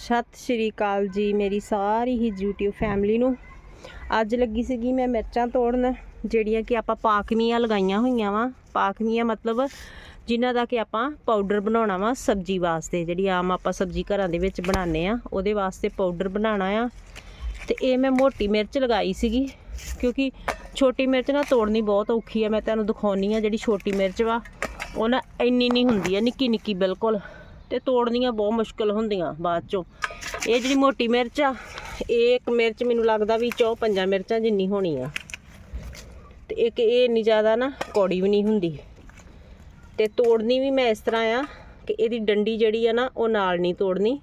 ਸਤਿ ਸ਼੍ਰੀ ਅਕਾਲ ਜੀ, ਮੇਰੀ ਸਾਰੀ ਹੀ YouTube ਫੈਮਿਲੀ ਨੂੰ। ਅੱਜ ਲੱਗੀ ਸੀਗੀ ਮੈਂ ਮਿਰਚਾਂ ਤੋੜਨ, ਜਿਹੜੀਆਂ ਕਿ ਆਪਾਂ ਪਾਕਵੀਆਂ ਲਗਾਈਆਂ ਹੋਈਆਂ ਵਾ। ਪਾਕਵੀਆਂ ਮਤਲਬ ਜਿਨ੍ਹਾਂ ਦਾ ਕਿ ਆਪਾਂ ਪਾਊਡਰ ਬਣਾਉਣਾ ਵਾ ਸਬਜ਼ੀ ਵਾਸਤੇ, ਜਿਹੜੀ ਆਮ ਆਪਾਂ ਸਬਜ਼ੀ ਘਰਾਂ ਦੇ ਵਿੱਚ ਬਣਾਉਂਦੇ ਆ ਉਹਦੇ ਵਾਸਤੇ ਪਾਊਡਰ ਬਣਾਉਣਾ ਆ। ਤੇ ਇਹ ਮੈਂ ਮੋਟੀ ਮਿਰਚ ਲਗਾਈ ਸੀਗੀ, ਕਿਉਂਕਿ ਛੋਟੀ ਮਿਰਚ ਨਾ ਤੋੜਨੀ ਬਹੁਤ ਔਖੀ ਆ। ਮੈਂ ਤੁਹਾਨੂੰ ਦਿਖਾਉਣੀ ਆ ਜਿਹੜੀ ਛੋਟੀ ਮਿਰਚ ਵਾ, ਉਹ ਨਾ ਇੰਨੀ ਨਹੀਂ ਹੁੰਦੀ ਆ ਨਿੱਕੀ ਨਿੱਕੀ ਬਿਲਕੁਲ। ਤੇ ਤੋੜਨੀਆਂ ਬਹੁਤ ਮੁਸ਼ਕਲ ਹੁੰਦੀਆਂ ਬਾਅਦ ਚੋਂ। ਇਹ ਜਿਹੜੀ ਮੋਟੀ ਮਿਰਚ ਆ, ਇਹ ਇੱਕ ਮਿਰਚ ਮੈਨੂੰ ਲੱਗਦਾ ਵੀ ਚੌ ਪੰਜਾਂ ਮਿਰਚਾਂ ਜਿੰਨੀ ਹੋਣੀ ਆ। ਤੇ ਇੱਕ ਇਹ ਇੰਨੀ ਜ਼ਿਆਦਾ ਨਾ ਕੌੜੀ ਵੀ ਨਹੀਂ ਹੁੰਦੀ। ਤੇ ਤੋੜਨੀ ਵੀ ਮੈਂ ਇਸ ਤਰ੍ਹਾਂ ਆ ਕਿ ਇਹਦੀ ਡੰਡੀ ਜਿਹੜੀ ਆ ਨਾ, ਉਹ ਨਾਲ ਨਹੀਂ ਤੋੜਨੀ।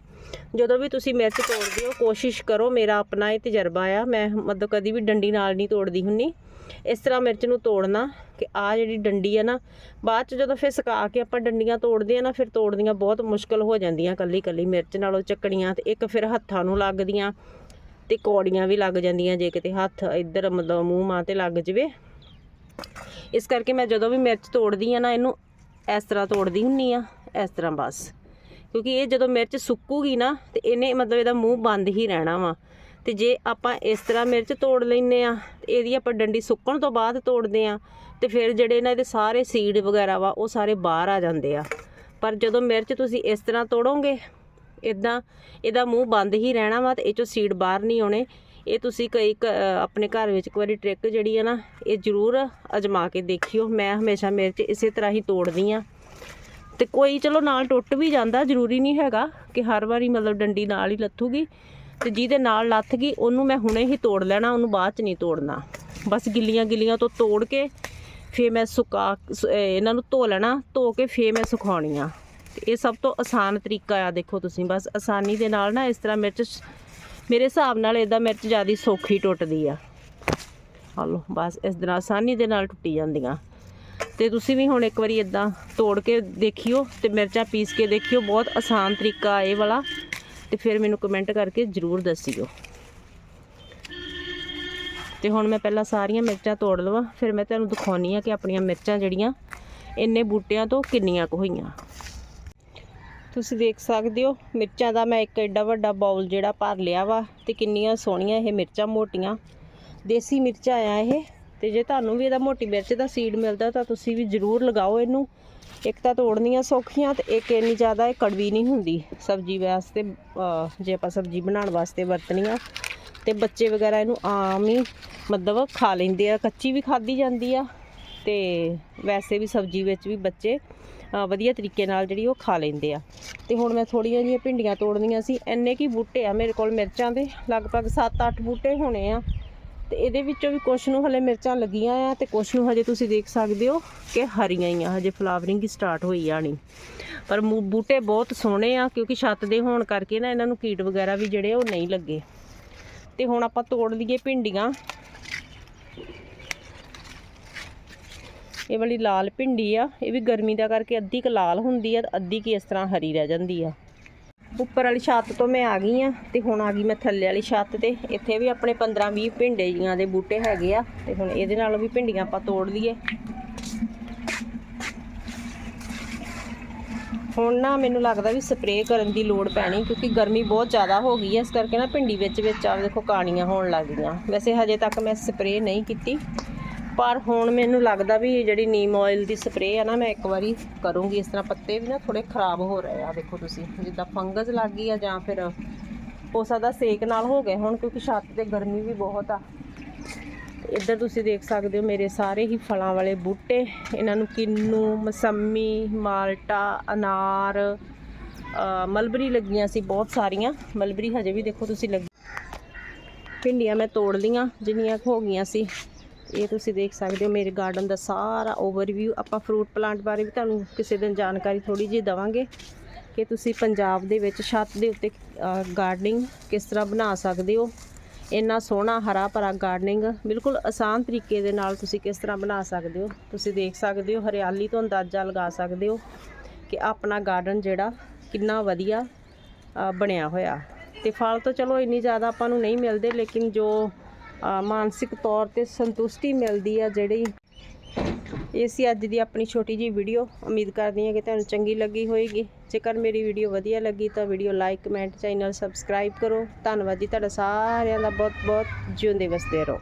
ਜਦੋਂ ਵੀ ਤੁਸੀਂ ਮਿਰਚ ਤੋੜਦੇ ਹੋ, ਕੋਸ਼ਿਸ਼ ਕਰੋ ਮੇਰਾ ਆਪਣਾ ਇਹ ਤਜਰਬਾ ਆ। ਮੈਂ ਮਤਲਬ ਕਦੀ ਵੀ ਡੰਡੀ ਨਾਲ ਨਹੀਂ ਤੋੜਦੀ ਹੁੰਨੀ। ਇਸ ਤਰ੍ਹਾਂ ਮਿਰਚ ਨੂੰ ਤੋੜਨਾ ਕਿ ਆ ਜਿਹੜੀ ਡੰਡੀ ਆ ਨਾ, ਬਾਅਦ ਚ ਜਦੋਂ ਫਿਰ ਸੁਕਾ ਕੇ ਆਪਾਂ ਡੰਡੀਆਂ ਤੋੜਦੇ ਆ ਨਾ, ਫਿਰ ਤੋੜਨੀਆਂ ਬਹੁਤ ਮੁਸ਼ਕਲ ਹੋ ਜਾਂਦੀਆਂ ਕੱਲੀ ਕੱਲੀ ਮਿਰਚ ਨਾਲੋਂ ਚੱਕਣੀਆਂ ਤੇ ਇੱਕ ਫਿਰ ਹੱਥਾਂ ਨੂੰ ਲੱਗਦੀਆਂ ਤੇ ਕੌੜੀਆਂ ਵੀ ਲੱਗ ਜਾਂਦੀਆਂ ਜੇ ਕਿਤੇ ਹੱਥ ਇੱਧਰ ਮਤਲਬ ਮੂੰਹ ਮਾਂ ਤੇ ਲੱਗ ਜਵੇ। ਇਸ ਕਰਕੇ ਮੈਂ ਜਦੋਂ ਵੀ ਮਿਰਚ ਤੋੜਦੀ ਆ ਨਾ, ਇਹਨੂੰ ਇਸ ਤਰ੍ਹਾਂ ਤੋੜਦੀ ਹੁੰਨੀ ਆ, ਇਸ ਤਰ੍ਹਾਂ ਬਸ। ਕਿਉਂਕਿ ਇਹ ਜਦੋਂ ਮਿਰਚ ਸੁੱਕੂਗੀ ਨਾ ਤੇ ਇਹਨੇ ਮਤਲਬ ਇਹਦਾ ਮੂੰਹ ਬੰਦ ਹੀ ਰਹਿਣਾ ਵਾ। ਤੇ ਜੇ ਆਪਾਂ ਇਸ ਤਰ੍ਹਾਂ ਮਿਰਚ ਤੋੜ ਲੈਨੇ ਆ ਇਹਦੀ ਆਪਾਂ ਡੰਡੀ ਸੁੱਕਣ ਤੋਂ ਬਾਅਦ ਤੋੜਦੇ ਆ ਤੇ ਫਿਰ ਜਿਹੜੇ ਇਹਨਾਂ ਦੇ ਸਾਰੇ ਸੀਡ ਵਗੈਰਾ ਵਾ, ਉਹ ਸਾਰੇ ਬਾਹਰ ਆ ਜਾਂਦੇ ਆ। ਪਰ ਜਦੋਂ ਮਿਰਚ ਤੁਸੀਂ ਇਸ ਤਰ੍ਹਾਂ ਤੋੜੋਗੇ ਇਦਾਂ ਇਹਦਾ ਮੂੰਹ ਬੰਦ ਹੀ ਰਹਿਣਾ ਵਾ ਤੇ ਇਹ ਚੋਂ ਸੀਡ ਬਾਹਰ ਨਹੀਂ ਆਉਣੇ। ਇਹ ਤੁਸੀਂ ਕਈ ਕ- ਆਪਣੇ ਘਰ ਵਿੱਚ ਇੱਕ ਵਾਰੀ ਟ੍ਰਿਕ ਜਿਹੜੀ ਹੈ ਨਾ, ਇਹ ਜ਼ਰੂਰ ਅਜਮਾ ਕੇ ਦੇਖਿਓ। ਮੈਂ ਹਮੇਸ਼ਾ ਮਿਰਚ ਇਸੇ ਤਰ੍ਹਾਂ ਹੀ ਤੋੜਦੀ ਆ ਤੇ ਕੋਈ ਚਲੋ ਨਾਲ ਟੁੱਟ ਵੀ ਜਾਂਦਾ, ਜ਼ਰੂਰੀ ਨਹੀਂ ਹੈਗਾ ਕਿ ਹਰ ਵਾਰੀ ਮਤਲਬ ਡੰਡੀ ਨਾਲ ਹੀ ਲੱਥੂਗੀ। ਤੇ ਜਿਹਦੇ ਨਾਲ ਲੱਥ ਗਈ, ਉਹਨੂੰ ਮੈਂ ਹੁਣੇ ਹੀ ਤੋੜ ਲੈਣਾ, ਉਹਨੂੰ ਬਾਅਦ ਚ ਨਹੀਂ ਤੋੜਨਾ। ਬਸ ਗਿੱਲੀਆਂ ਗਿੱਲੀਆਂ ਤੋਂ ਤੋੜ ਕੇ ਫੇਰ ਮੈਂ ਸੁਕਾ ਇਹਨਾਂ ਨੂੰ ਧੋ ਲੈਣਾ, ਧੋ ਕੇ ਫੇਰ ਮੈਂ ਸੁਖਾਉਣੀ ਆ ਇਹ ਸਭ ਤੋਂ ਆਸਾਨ ਤਰੀਕਾ ਆ, ਦੇਖੋ ਤੁਸੀਂ, ਬਸ ਆਸਾਨੀ ਦੇ ਨਾਲ ਨਾ ਇਸ ਤਰ੍ਹਾਂ ਮਿਰਚ ਮੇਰੇ ਹਿਸਾਬ ਨਾਲ ਇਹਦਾ ਮਿਰਚ ਜ਼ਿਆਦਾ ਸੌਖੀ ਟੁੱਟਦੀ ਆ। ਹਲੋ ਬਸ ਇਸ ਤਰ੍ਹਾਂ ਆਸਾਨੀ ਦੇ ਨਾਲ ਟੁੱਟੀ ਜਾਂਦੀਆਂ। ਤੇ ਤੁਸੀਂ ਵੀ ਹੁਣ ਇੱਕ ਵਾਰੀ ਇਦਾਂ ਤੋੜ ਕੇ ਦੇਖਿਓ ਤੇ ਮਿਰਚਾਂ ਪੀਸ ਕੇ ਦੇਖਿਓ, ਬਹੁਤ ਆਸਾਨ ਤਰੀਕਾ ਇਹ ਵਾਲਾ। ਤੇ ਫਿਰ ਮੈਨੂੰ ਕਮੈਂਟ ਕਰਕੇ ਜ਼ਰੂਰ ਦੱਸਿਓ। ਤੇ ਹੁਣ ਮੈਂ ਪਹਿਲਾਂ ਸਾਰੀਆਂ ਮਿਰਚਾਂ ਤੋੜ ਲਵਾਂ, ਫਿਰ ਮੈਂ ਤੁਹਾਨੂੰ ਦਿਖਾਉਣੀ ਆ ਕਿ ਆਪਣੀਆਂ ਮਿਰਚਾਂ ਜਿਹੜੀਆਂ, ਇੰਨੇ ਬੂਟਿਆਂ ਤੋਂ ਕਿੰਨੀਆਂ ਕੁ ਹੋਈਆਂ। ਤੁਸੀਂ ਦੇਖ ਸਕਦੇ ਹੋ, ਮਿਰਚਾਂ ਦਾ ਮੈਂ ਇੱਕ ਐਡਾ ਵੱਡਾ ਬਾਉਲ ਜਿਹੜਾ ਭਰ ਲਿਆ ਵਾ ਤੇ ਕਿੰਨੀਆਂ ਸੋਹਣੀਆਂ ਇਹ ਮਿਰਚਾਂ ਮੋਟੀਆਂ। ਦੇਸੀ ਮਿਰਚਾਂ ਆ ਇਹ, ਤੇ ਜੇ ਤੁਹਾਨੂੰ ਵੀ ਇਹਦਾ ਮੋਟੀ ਮਿਰਚ ਦਾ ਸੀਡ ਮਿਲਦਾ ਤਾਂ ਤੁਸੀਂ ਵੀ ਜ਼ਰੂਰ ਲਗਾਓ ਇਹਨੂੰ। ਇੱਕ ਤਾਂ ਤੋੜਨੀਆਂ ਸੌਖੀਆਂ ਤੇ ਇੱਕ ਇੰਨੀ ਜ਼ਿਆਦਾ ਇਹ ਕੜਵੀ ਨਹੀਂ ਹੁੰਦੀ ਸਬਜ਼ੀ ਵਾਸਤੇ ਜੇ ਆਪਾਂ ਸਬਜ਼ੀ ਬਣਾਉਣ ਵਾਸਤੇ ਵਰਤਣੀਆਂ। ਤੇ ਬੱਚੇ ਵਗੈਰਾ ਇਹਨੂੰ ਆਮ ਹੀ ਮਤਲਬ ਖਾ ਲੈਂਦੇ ਆ, ਕੱਚੀ ਵੀ ਖਾਧੀ ਜਾਂਦੀ ਆ ਤੇ ਵੈਸੇ ਵੀ ਸਬਜ਼ੀ ਵਿੱਚ ਵੀ ਬੱਚੇ ਵਧੀਆ ਤਰੀਕੇ ਨਾਲ ਜਿਹੜੀ ਉਹ ਖਾ ਲੈਂਦੇ ਆ। ਤੇ ਹੁਣ ਮੈਂ ਥੋੜੀਆਂ ਜਿਹੀਆਂ ਭਿੰਡੀਆਂ ਤੋੜਨੀਆਂ ਸੀ, ਇੰਨੇ ਕੀ ਬੂਟੇ ਆ ਮੇਰੇ ਕੋਲ ਮਿਰਚਾਂ ਦੇ, ਲਗਭਗ 7-8 ਬੂਟੇ ਹੋਣੇ ਆ। ਤੇ ਇਹਦੇ ਵਿੱਚੋਂ ਵੀ ਕੁਛ ਨੂੰ ਹਲੇ ਮਿਰਚਾਂ ਲੱਗੀਆਂ ਆ ਤੇ ਕੁਛ ਨੂੰ ਹਜੇ ਤੁਸੀਂ ਦੇਖ ਸਕਦੇ ਹੋ ਕਿ ਹਰੀਆਂ ਹੀ ਆ, ਹਜੇ ਫਲਾਵਰਿੰਗ ਹੀ ਸਟਾਰਟ ਹੋਈ ਆਣੀ ਪਰ ਬੂਟੇ ਬਹੁਤ ਸੋਹਣੇ ਆ, ਕਿਉਂਕਿ ਛੱਤ ਦੇ ਹੋਣ ਕਰਕੇ ਨਾ ਇਹਨਾਂ ਨੂੰ ਕੀਟ ਵਗੈਰਾ ਵੀ ਜਿਹੜੇ ਉਹ ਨਹੀਂ ਲੱਗੇ। ਤੇ ਹੁਣ ਆਪਾਂ ਤੋੜ ਲਈਏ ਭਿੰਡੀਆਂ। ਇਹ ਵਾਲੀ ਲਾਲ ਭਿੰਡੀ ਆ, ਇਹ ਵੀ ਗਰਮੀ ਦਾ ਕਰਕੇ ਅੱਧੀ ਕ ਲਾਲ ਹੁੰਦੀ ਆ ਤੇ ਅੱਧੀ ਕੀ ਇਸ ਤਰ੍ਹਾਂ ਹਰੀ ਰਹਿ ਜਾਂਦੀ ਆ। ਉੱਪਰ ਵਾਲੀ ਛੱਤ ਤੋਂ ਮੈਂ ਆ ਗਈ ਆ ਤੇ ਹੁਣ ਆ ਗਈ ਮੈਂ ਥੱਲੇ ਵਾਲੀ ਛੱਤ ਤੇ। ਇੱਥੇ ਵੀ ਆਪਣੇ 15 20 ਭਿੰਡੇ ਜੀਆਂ ਦੇ ਬੂਟੇ ਹੈਗੇ ਆ ਤੇ ਹੁਣ ਇਹਦੇ ਨਾਲੋਂ ਵੀ ਭਿੰਡੀਆਂ ਆਪਾਂ ਤੋੜ ਲਈਏ। ਹੁਣ ਨਾ ਮੈਨੂੰ ਲੱਗਦਾ ਵੀ ਸਪਰੇਅ ਕਰਨ ਦੀ ਲੋੜ ਪੈਣੀ ਕਿਉਂਕਿ ਗਰਮੀ ਬਹੁਤ ਜ਼ਿਆਦਾ ਹੋ ਗਈ ਹੈ ਇਸ ਕਰਕੇ ਨਾ ਭਿੰਡੀ ਵਿੱਚ ਵਿੱਚ ਆ ਦੇਖੋ ਕਾਣੀਆਂ ਹੋਣ ਲੱਗ ਗਈਆਂ। ਵੈਸੇ ਹਜੇ ਤੱਕ ਮੈਂ ਸਪਰੇਅ ਨਹੀਂ ਕੀਤੀ। ਪਰ ਹੁਣ ਮੈਨੂੰ ਲੱਗਦਾ ਵੀ ਜਿਹੜੀ ਨੀਮ ਆਇਲ ਦੀ ਸਪਰੇਅ ਆ ਨਾ, ਮੈਂ ਇੱਕ ਵਾਰੀ ਕਰੂੰਗੀ। ਇਸ ਤਰ੍ਹਾਂ ਪੱਤੇ ਵੀ ਨਾ ਥੋੜੇ ਖਰਾਬ ਹੋ ਰਹੇ ਆ, ਦੇਖੋ ਤੁਸੀਂ। ਜਿੱਦਾਂ ਫੰਗਸ ਲੱਗ ਗਈ ਆ ਜਾਂ ਫਿਰ ਹੋ ਸਕਦਾ ਸੇਕ ਨਾਲ ਹੋ ਗਏ ਹੁਣ, ਕਿਉਂਕਿ ਛੱਤ ਤੇ ਗਰਮੀ ਵੀ ਬਹੁਤ ਆ। ਇੱਧਰ ਤੁਸੀਂ ਦੇਖ ਸਕਦੇ ਹੋ ਮੇਰੇ ਸਾਰੇ ਹੀ ਫਲਾਂ ਵਾਲੇ ਬੂਟੇ। ਇਹਨਾਂ ਨੂੰ ਕਿੰਨੂ, ਮਸੰਮੀ, ਮਾਲਟਾ, ਅਨਾਰ ਮਲਬਰੀ ਲੱਗੀਆਂ ਸੀ, ਬਹੁਤ ਸਾਰੀਆਂ। ਮਲਬਰੀ ਹਜੇ ਵੀ ਦੇਖੋ ਤੁਸੀਂ ਲੱਗੀ। ਭਿੰਡੀਆਂ ਮੈਂ ਤੋੜ ਲੀਆਂ ਜਿੰਨੀਆਂ ਹੋ ਗਈਆਂ ਸੀ। ਇਹ ਤੁਸੀਂ ਦੇਖ ਸਕਦੇ ਹੋ ਮੇਰੇ ਗਾਰਡਨ ਦਾ ਸਾਰਾ ਓਵਰਵਿਊ ਆਪਾਂ ਫਰੂਟ ਪਲਾਂਟ ਬਾਰੇ ਵੀ ਤੁਹਾਨੂੰ ਕਿਸੇ ਦਿਨ ਜਾਣਕਾਰੀ ਥੋੜੀ ਜਿਹੀ ਦਵਾਂਗੇ ਕਿ ਤੁਸੀਂ ਪੰਜਾਬ ਦੇ ਵਿੱਚ ਛੱਤ ਦੇ ਉੱਤੇ ਗਾਰਡਨਿੰਗ ਕਿਸ ਤਰ੍ਹਾਂ ਬਣਾ ਸਕਦੇ ਹੋ। ਇੰਨਾ ਸੋਹਣਾ ਹਰਾ ਭਰਾ ਗਾਰਡਨਿੰਗ ਬਿਲਕੁਲ ਆਸਾਨ ਤਰੀਕੇ ਦੇ ਨਾਲ ਤੁਸੀਂ ਕਿਸ ਤਰ੍ਹਾਂ ਬਣਾ ਸਕਦੇ ਹੋ। ਤੁਸੀਂ ਦੇਖ ਸਕਦੇ ਹੋ ਹਰਿਆਲੀ ਤੋਂ ਅੰਦਾਜ਼ਾ ਲਗਾ ਸਕਦੇ ਹੋ ਕਿ ਆਪਣਾ ਗਾਰਡਨ ਜਿਹੜਾ ਕਿੰਨਾ ਵਧੀਆ ਬਣਿਆ ਹੋਇਆ। ਤੇ ਫਲ ਤਾਂ ਚਲੋ ਇੰਨੀ ਜ਼ਿਆਦਾ ਆਪਾਂ ਨੂੰ ਨਹੀਂ ਮਿਲਦੇ, ਲੇਕਿਨ ਜੋ ਮਾਨਸਿਕ ਤੌਰ ਤੇ ਸੰਤੁਸ਼ਟੀ ਮਿਲਦੀ ਆ ਜਿਹੜੀ। ਇਹ ਸੀ ਅੱਜ ਦੀ ਆਪਣੀ ਛੋਟੀ ਜੀ ਵੀਡੀਓ। ਉਮੀਦ ਕਰਦੀ ਹਾਂ ਕਿ ਤੁਹਾਨੂੰ ਚੰਗੀ ਲੱਗੀ ਹੋਏਗੀ। ਜੇਕਰ ਮੇਰੀ ਵੀਡੀਓ ਵਧੀਆ ਲੱਗੀ ਤਾਂ video like, comment, channel subscribe ਕਰੋ। ਧੰਨਵਾਦ ਜੀ ਤੁਹਾਡਾ ਸਾਰਿਆਂ ਦਾ ਬਹੁਤ ਬਹੁਤ ਜਿਉਂਦੇ ਵਸਦੇ ਰਹੋ।